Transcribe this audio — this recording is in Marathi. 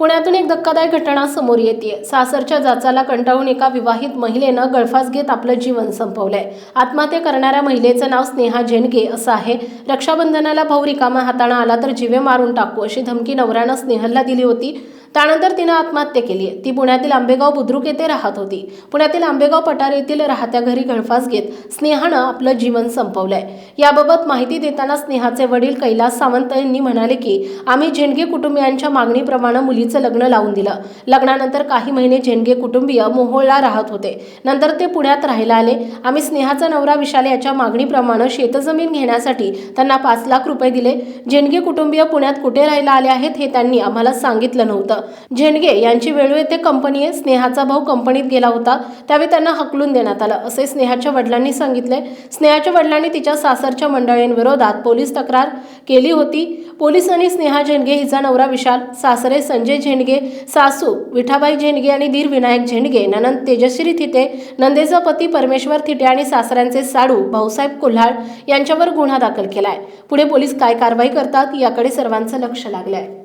पुण्यातून एक धक्कादायक घटना समोर येते सासरच्या जाचाला कंटाळून एका विवाहित महिलेनं गळफास घेत आपलं जीवन संपवलंय. आत्महत्या करणाऱ्या महिलेचं नाव स्नेहा झेंडगे असं आहे. रक्षाबंधनाला भाऊ रिकामा हाताळा आला तर जीवे मारून टाकू अशी धमकी नवऱ्यानं स्नेहलला दिली होती. त्यानंतर तिनं आत्महत्या केली. ती पुण्यातील आंबेगाव बुद्रुक येथे राहत होती. पुण्यातील आंबेगाव पठार येथील राहत्या घरी गळफास घेत स्नेहानं आपलं जीवन संपवलंय. याबाबत माहिती देताना स्नेहाचे वडील कैलास सावंत यांनी म्हणाले की आम्ही झेंडगे कुटुंबियांच्या मागणीप्रमाणे मुलीचं लग्न लावून दिलं. लग्नानंतर काही महिने झेंडगे कुटुंबीय मोहोळला राहत होते. नंतर ते पुण्यात राहायला आले. आम्ही स्नेहाचा नवरा विशाल याच्या मागणीप्रमाणे शेतजमीन घेण्यासाठी त्यांना पाच लाख रुपये दिले. झेंडगे कुटुंबीय पुण्यात कुठे राहायला आले आहेत हे त्यांनी आम्हाला सांगितलं नव्हतं. झेंडगे यांची वेळू येथे कंपनी आहे स्नेहाचा भाऊ कंपनीत गेला होता त्यावेळी त्यांना हकलून देण्यात आलं असे स्नेहाच्या वडिलांनी सांगितले. स्नेहाच्या वडिलांनी तिच्या सासरच्या मंडळींविरोधात पोलीस तक्रार केली होती. पोलिसांनी स्नेहा झेंडगे हिचा नवरा विशाल सासरे संजय झेंडगे सासू विठाबाई झेंडगे आणि धीर विनायक झेंडगे ननंद तेजश्री थिटे नंदेचा पती परमेश्वर थिटे आणि सासऱ्यांचे साडू भाऊसाहेब कोल्हाळ यांच्यावर गुन्हा दाखल केलाय. पुढे पोलीस काय कारवाई करतात याकडे सर्वांचं लक्ष लागलंय.